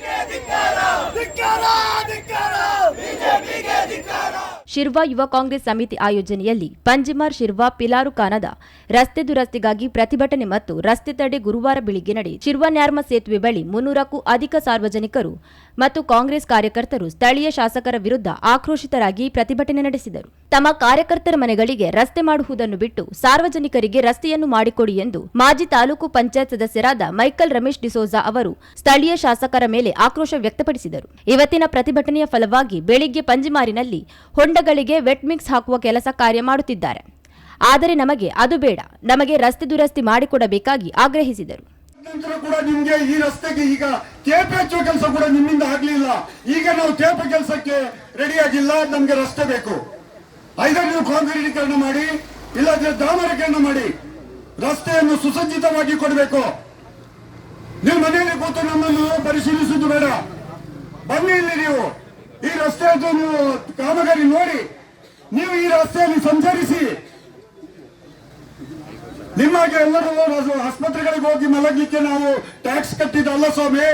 ಧಿಕ್ಕಾರ ಧಿಕ್ಕಾರ ಧಿಕ್ಕಾರ. ಬಿಜೆಪಿಗೆ ಧಿಕ್ಕಾರ. ಶಿರ್ವಾ ಯುವ ಕಾಂಗ್ರೆಸ್ ಸಮಿತಿ ಆಯೋಜನೆಯಲ್ಲಿ ಪಂಜಿಮಾರ್ ಶಿರ್ವಾ ಪಿಲಾರುಖಾನದ ರಸ್ತೆ ದುರಸ್ತಿಗಾಗಿ ಪ್ರತಿಭಟನೆ ಮತ್ತು ರಸ್ತೆ ತಡೆ ಗುರುವಾರ ಬೆಳಿಗ್ಗೆ ನಡೆಯಿತು. ಶಿರ್ವಾ ನ್ಯಾರ್ಮ ಸೇತುವೆ ಬಳಿ ಮುನ್ನೂರಕ್ಕೂ ಅಧಿಕ ಸಾರ್ವಜನಿಕರು ಮತ್ತು ಕಾಂಗ್ರೆಸ್ ಕಾರ್ಯಕರ್ತರು ಸ್ಥಳೀಯ ಶಾಸಕರ ವಿರುದ್ಧ ಆಕ್ರೋಶಿತರಾಗಿ ಪ್ರತಿಭಟನೆ ನಡೆಸಿದರು. ತಮ್ಮ ಕಾರ್ಯಕರ್ತರ ಮನೆಗಳಿಗೆ ರಸ್ತೆ ಮಾಡುವುದನ್ನು ಬಿಟ್ಟು ಸಾರ್ವಜನಿಕರಿಗೆ ರಸ್ತೆಯನ್ನು ಮಾಡಿಕೊಡಿ ಎಂದು ಮಾಜಿ ತಾಲೂಕು ಪಂಚಾಯತ್ ಸದಸ್ಯರಾದ ಮೈಕಲ್ ರಮೇಶ್ ಡಿಸೋಜಾ ಅವರು ಸ್ಥಳೀಯ ಶಾಸಕರ ಮೇಲೆ ಆಕ್ರೋಶ ವ್ಯಕ್ತಪಡಿಸಿದರು. ಇವತ್ತಿನ ಪ್ರತಿಭಟನೆಯ ಫಲವಾಗಿ ಬೆಳಿಗ್ಗೆ ಪಂಜಿಮಾರಿನಲ್ಲಿ ಹೊಂಡಗಳಿಗೆ ವೆಟ್ ಮಿಕ್ಸ್ ಹಾಕುವ ಕೆಲಸ ಕಾರ್ಯ ಮಾಡುತ್ತಿದ್ದಾರೆ. ಆದರೆ ನಮಗೆ ಅದು ಬೇಡ. ನಮಗೆ ರಸ್ತೆ ದುರಸ್ತಿ ಮಾಡಿಕೊಡಬೇಕಾಗಿ ಆಗ್ರಹಿಸಿದರು. ನಂತರ ಕೂಡ ನಿಮ್ಗೆ ಈ ರಸ್ತೆಗೆ ಈಗ ತೇಪೆ ಹಚ್ಚುವ ಕೆಲಸ ಕೂಡ ನಿಮ್ಮಿಂದ ಆಗ್ಲಿಲ್ಲ. ಈಗ ನಾವು ತೇಪೆ ಕೆಲಸಕ್ಕೆ ರೆಡಿ ಆಗಿಲ್ಲ. ನಮ್ಗೆ ರಸ್ತೆ ಬೇಕು. ಐದರ್ ನೀವು ಕಾಂಕ್ರೀಟೀಕರಣ ಮಾಡಿ, ಇಲ್ಲದ್ರೆ ದಾಮರಕರಣ ಮಾಡಿ. ರಸ್ತೆಯನ್ನು ಸುಸಜ್ಜಿತವಾಗಿ ಕೊಡಬೇಕು. ನೀವು ಮನೆಯಲ್ಲಿ ಕೂತು ನಮ್ಮನ್ನು ಪರಿಶೀಲಿಸುವುದು ಬೇಡ. ಬನ್ನಿ ಇಲ್ಲಿ ನೀವು. ಈ ರಸ್ತೆ ನೀವು ಕಾಮಗಾರಿ ನೋಡಿ ನೀವು ಈ ರಸ್ತೆಯಲ್ಲಿ ಸಂಚರಿಸಿ ನಿಮಗೆ ಎಲ್ಲರೂ ಆಸ್ಪತ್ರೆಗಳಿಗೆ ಹೋಗಿ ಮಲಗಲಿಕ್ಕೆ ನಾವು ಟ್ಯಾಕ್ಸ್ ಕಟ್ಟಿದ್ದಲ್ಲ ಸ್ವಾಮಿ.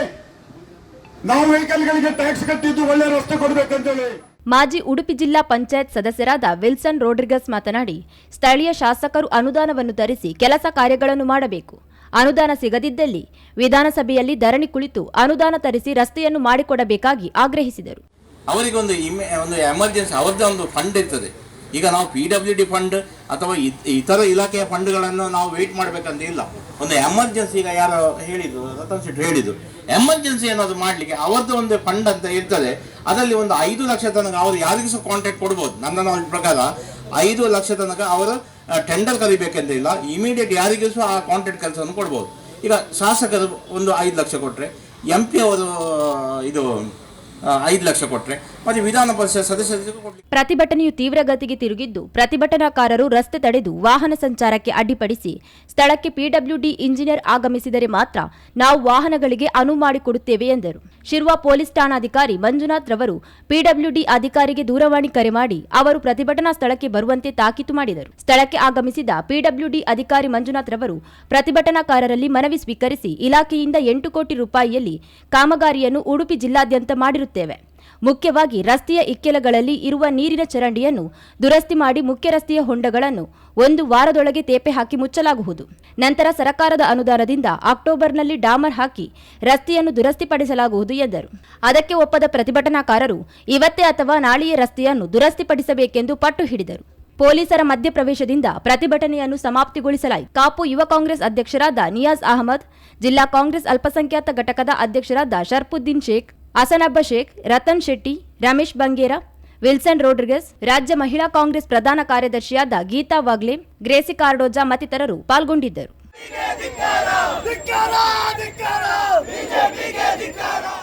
ನಾವು ವೆಹಿಕಲ್ಗಳಿಗೆ ಟ್ಯಾಕ್ಸ್ ಕಟ್ಟಿದ್ದು ಒಳ್ಳೆ ರಸ್ತೆ ಕೊಡ್ಬೇಕಂತೇಳಿ. ಮಾಜಿ ಉಡುಪಿ ಜಿಲ್ಲಾ ಪಂಚಾಯತ್ ಸದಸ್ಯರಾದ ವಿಲ್ಸನ್ ರೋಡ್ರಿಗಸ್ ಮಾತನಾಡಿ, ಸ್ಥಳೀಯ ಶಾಸಕರು ಅನುದಾನವನ್ನು ತರಿಸಿ ಕೆಲಸ ಕಾರ್ಯಗಳನ್ನು ಮಾಡಬೇಕು. ಅನುದಾನ ಸಿಗದಿದ್ದಲ್ಲಿ ವಿಧಾನಸಭೆಯಲ್ಲಿ ಧರಣಿ ಕುಳಿತು ಅನುದಾನ ತರಿಸಿ ರಸ್ತೆಯನ್ನು ಮಾಡಿಕೊಡಬೇಕಾಗಿ ಆಗ್ರಹಿಸಿದರು. ಅವರಿಗೆ ಒಂದು ಇಮೆ, ಒಂದು ಎಮರ್ಜೆನ್ಸಿ, ಅವ್ರದ್ದೇ ಒಂದು ಫಂಡ್ ಇರ್ತದೆ. ಈಗ ನಾವು ಪಿ ಡಬ್ಲ್ಯೂ ಡಿ ಫಂಡ್ ಅಥವಾ ಇತ್- ಇತರ ಇಲಾಖೆಯ ಫಂಡ್ಗಳನ್ನು ನಾವು ವೆಯ್ಟ್ ಮಾಡಬೇಕಂತ ಇಲ್ಲ. ಒಂದು ಎಮರ್ಜೆನ್ಸಿ ಈಗ ಯಾರು ಹೇಳಿದ್ರು, ರತನ್ ಶೆಟ್ಟಿ ಹೇಳಿದ್ರು. ಎಮರ್ಜೆನ್ಸಿ ಏನಾದ್ರು ಮಾಡಲಿಕ್ಕೆ ಅವರದ್ದು ಒಂದು ಫಂಡ್ ಅಂತ ಇರ್ತದೆ, ಅದರಲ್ಲಿ ಒಂದು ಐದು ಲಕ್ಷ ತನಕ ಅವರು ಯಾರಿಗೂ ಸಹ ಕಾಂಟ್ಯಾಕ್ಟ್ ಕೊಡ್ಬೋದು. ನನ್ನ ಪ್ರಕಾರ ಐದು ಲಕ್ಷ ತನಕ ಅವರು ಟೆಂಡರ್ ಕರಿಬೇಕಂತ ಇಲ್ಲ ಇಮಿಡಿಯೇಟ್ ಯಾರಿಗೂ ಸಹ ಆ ಕಾಂಟ್ಯಾಕ್ಟ್ ಕೆಲಸವನ್ನು ಕೊಡ್ಬೋದು. ಈಗ ಶಾಸಕರು ಒಂದು ಐದು ಲಕ್ಷ ಕೊಟ್ಟರೆ ಎಂ ಪಿ ಅವರು, ಇದು ಐದು ಲಕ್ಷ ಕೊಟ್ಟರೆ ಮತ್ತೆ ವಿಧಾನ ಪರಿಷತ್ ಪ್ರತಿಭಟನೆಯು ತೀವ್ರಗತಿಗೆ ತಿರುಗಿದ್ದು, ಪ್ರತಿಭಟನಾಕಾರರು ರಸ್ತೆ ತಡೆದು ವಾಹನ ಸಂಚಾರಕ್ಕೆ ಅಡ್ಡಿಪಡಿಸಿ ಸ್ಥಳಕ್ಕೆ ಪಿಡಬ್ಲ್ಯೂಡಿ ಇಂಜಿನಿಯರ್ ಆಗಮಿಸಿದರೆ ಮಾತ್ರ ನಾವು ವಾಹನಗಳಿಗೆ ಅನುವು ಮಾಡಿಕೊಡುತ್ತೇವೆ ಎಂದರು. ಶಿರ್ವಾ ಪೊಲೀಸ್ ಠಾಣಾಧಿಕಾರಿ ಮಂಜುನಾಥ್ ರವರು ಪಿಡಬ್ಲ್ಯೂಡಿ ಅಧಿಕಾರಿಗೆ ದೂರವಾಣಿ ಕರೆ ಮಾಡಿ ಅವರು ಪ್ರತಿಭಟನಾ ಸ್ಥಳಕ್ಕೆ ಬರುವಂತೆ ತಾಕೀತು ಮಾಡಿದರು. ಸ್ಥಳಕ್ಕೆ ಆಗಮಿಸಿದ ಪಿಡಬ್ಲ್ಯೂಡಿ ಅಧಿಕಾರಿ ಮಂಜುನಾಥ್ ರವರು ಪ್ರತಿಭಟನಾಕಾರರಲ್ಲಿ ಮನವಿ ಸ್ವೀಕರಿಸಿ ಇಲಾಖೆಯಿಂದ ಎಂಟು ಕೋಟಿ ರೂಪಾಯಿಯಲ್ಲಿ ಕಾಮಗಾರಿಯನ್ನು ಉಡುಪಿ ಜಿಲ್ಲಾದ್ಯಂತ ಮಾಡಿರುತ್ತೇವೆ ಮುಖ್ಯವಾಗಿ ರಸ್ತೆಯ ಇಕ್ಕೆಲಗಳಲ್ಲಿ ಇರುವ ನೀರಿನ ಚರಂಡಿಯನ್ನು ದುರಸ್ತಿ ಮಾಡಿ ಮುಖ್ಯ ರಸ್ತೆಯ ಹೊಂಡಗಳನ್ನು ಒಂದು ವಾರದೊಳಗೆ ತೇಪೆ ಹಾಕಿ ಮುಚ್ಚಲಾಗುವುದು. ನಂತರ ಸರಕಾರದ ಅನುದಾನದಿಂದ ಅಕ್ಟೋಬರ್ನಲ್ಲಿ ಡಾಮರ್ ಹಾಕಿ ರಸ್ತೆಯನ್ನು ದುರಸ್ತಿಪಡಿಸಲಾಗುವುದು ಎಂದರು. ಅದಕ್ಕೆ ಒಪ್ಪದ ಪ್ರತಿಭಟನಾಕಾರರು ಇವತ್ತೇ ಅಥವಾ ನಾಳೆಯೇ ರಸ್ತೆಯನ್ನು ದುರಸ್ತಿಪಡಿಸಬೇಕೆಂದು ಪಟ್ಟು ಹಿಡಿದರು. ಪೊಲೀಸರ ಮಧ್ಯಪ್ರವೇಶದಿಂದ ಪ್ರತಿಭಟನೆಯನ್ನು ಸಮಾಪ್ತಿಗೊಳಿಸಲಾಯಿತು. ಕಾಪು ಯುವ ಕಾಂಗ್ರೆಸ್ ಅಧ್ಯಕ್ಷರಾದ ನಿಯಾಜ್ ಅಹಮದ್, ಜಿಲ್ಲಾ ಕಾಂಗ್ರೆಸ್ ಅಲ್ಪಸಂಖ್ಯಾತ ಘಟಕದ ಅಧ್ಯಕ್ಷರಾದ ಶರ್ಫುದ್ದೀನ್ ಶೇಖ್ ಅಸನಬ್ಬ ಶೇಖ್, ರತನ್ ಶೆಟ್ಟಿ, ರಮೇಶ್ ಬಂಗೇರ, ವಿಲ್ಸನ್ ರೋಡ್ರಿಗಸ್, ರಾಜ್ಯ ಮಹಿಳಾ ಕಾಂಗ್ರೆಸ್ ಪ್ರಧಾನ ಕಾರ್ಯದರ್ಶಿಯಾದ ಗೀತಾ ವಾಗ್ಲೆ, ಗ್ರೇಸಿ ಕಾರ್ಡೋಜಾ ಮತ್ತಿತರರು ಪಾಲ್ಗೊಂಡಿದ್ದರು.